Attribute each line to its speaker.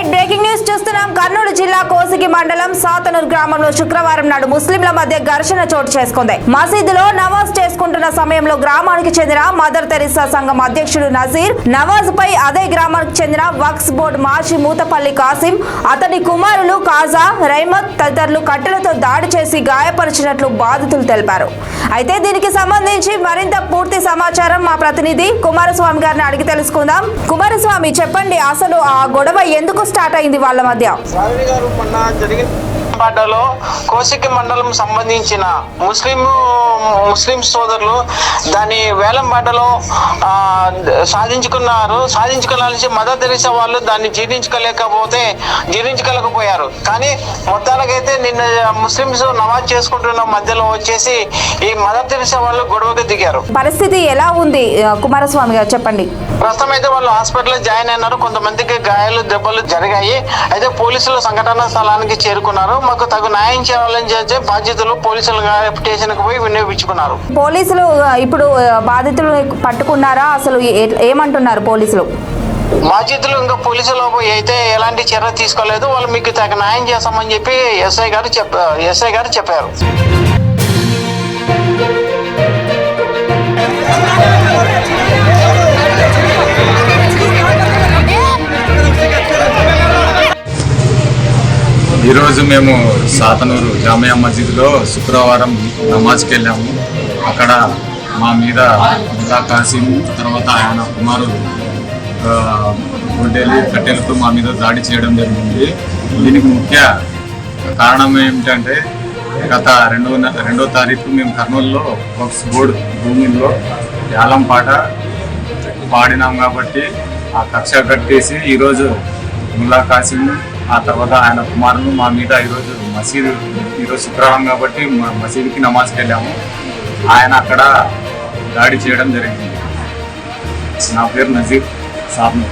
Speaker 1: Right breaking news చూస్తున్నాం. కర్నూలు జిల్లా కోసిగి మండలం సాతనూరు గ్రామంలో శుక్రవారం నాడు ముస్లింల మధ్య ఘర్షణ చోటు చేసుకుంది. మసీదులో నమాజ్ చేసుకుంటున్న సమయంలో గ్రామానికి చెందిన మదర్ తెరిసా సంఘం అధ్యక్షుడు నజీర్ నవాజ్ పై అదే గ్రామానికి చెందిన వక్స్ బోర్డు మాజీ మూతపల్లి కాసిం అతని కుమారులు కాజా రైమత్ తదితరులు కట్టెలతో దాడి చేసి గాయపరిచినట్లు బాధితులు తెలిపారు. అయితే దీనికి సంబంధించి మరింత పూర్తి సమాచారం మా ప్రతినిధి కుమారస్వామి గారిని అడిగి తెలుసుకుందాం. కుమారస్వామి చెప్పండి అసలు ఆ గొడవ ఎందుకు స్టార్ట్ అయింది? వాళ్ళ మధ్య.
Speaker 2: పాటలో కోసికి మండలం సంబంధించిన ముస్లిం ముస్లిం సోదరులు దాని వేలం పాటలో సాధించుకున్నారు. సాధించుకోవాల్సి మదర్ తెరిసా వాళ్ళు దాన్ని జీర్ణించుకోలేకపోతే జీర్ణించుకోలేకపోయారు. కానీ మొత్తానికైతే నిన్న ముస్లిమ్స్ నమాజ్ చేసుకుంటున్న మధ్యలో వచ్చేసి ఈ మదర్ తెరిసా వాళ్ళు గొడవకు దిగారు.
Speaker 1: పరిస్థితి ఎలా ఉంది? కుమారస్వామి గారు చెప్పండి.
Speaker 2: ప్రస్తుతం అయితే వాళ్ళు హాస్పిటల్లో జాయిన్ అయినారు. కొంతమందికి గాయాలు దెబ్బలు జరిగాయి. అయితే పోలీసులు సంఘటన స్థలానికి చేరుకున్నారు. మాకు తగు న్యాయం చేయాలని చెప్పి బాధ్యతలు పోలీసులు స్టేషన్కి పోయి వినియోగించుకున్నారు.
Speaker 1: పోలీసులు ఇప్పుడు బాధితులు పట్టుకున్నారా? అసలు ఏమంటున్నారు పోలీసులు?
Speaker 2: బాధ్యతలు ఇంకా పోలీసులు అయితే ఎలాంటి చర్య తీసుకోలేదు. వాళ్ళు మీకు తగు న్యాయం చేస్తామని చెప్పి ఎస్ఐ గారు చెప్ప ఎస్ఐ గారు చెప్పారు.
Speaker 3: ఈరోజు మేము సాతనూరు జామియా మసీదులో శుక్రవారం నమాజ్కి వెళ్ళాము అక్కడ మా మీద ముల్లా కాసిం తర్వాత ఆయన కుమారుడు గుడ్డెలు కట్టెలతో మా మీద దాడి చేయడం జరిగింది. దీనికి ముఖ్య కారణం ఏమిటంటే గత రెండో రెండవ రెండో తారీఖు మేము కర్నూలులో వక్స్ బోర్డు భూమిలో యాలం పాట పాడినాం కాబట్టి ఆ కక్ష కట్టేసి ఈరోజు ముల్లా కాసిం ఆ తర్వాత ఆయన కుమారులు మా మీద ఈరోజు మసీదు ఈరోజు శుక్రవారం కాబట్టి మా మసీదుకి నమాజ్కి వెళ్ళాము. ఆయన అక్కడ దాడి చేయడం జరిగింది. నా పేరు నజీర్ సాబ్ను.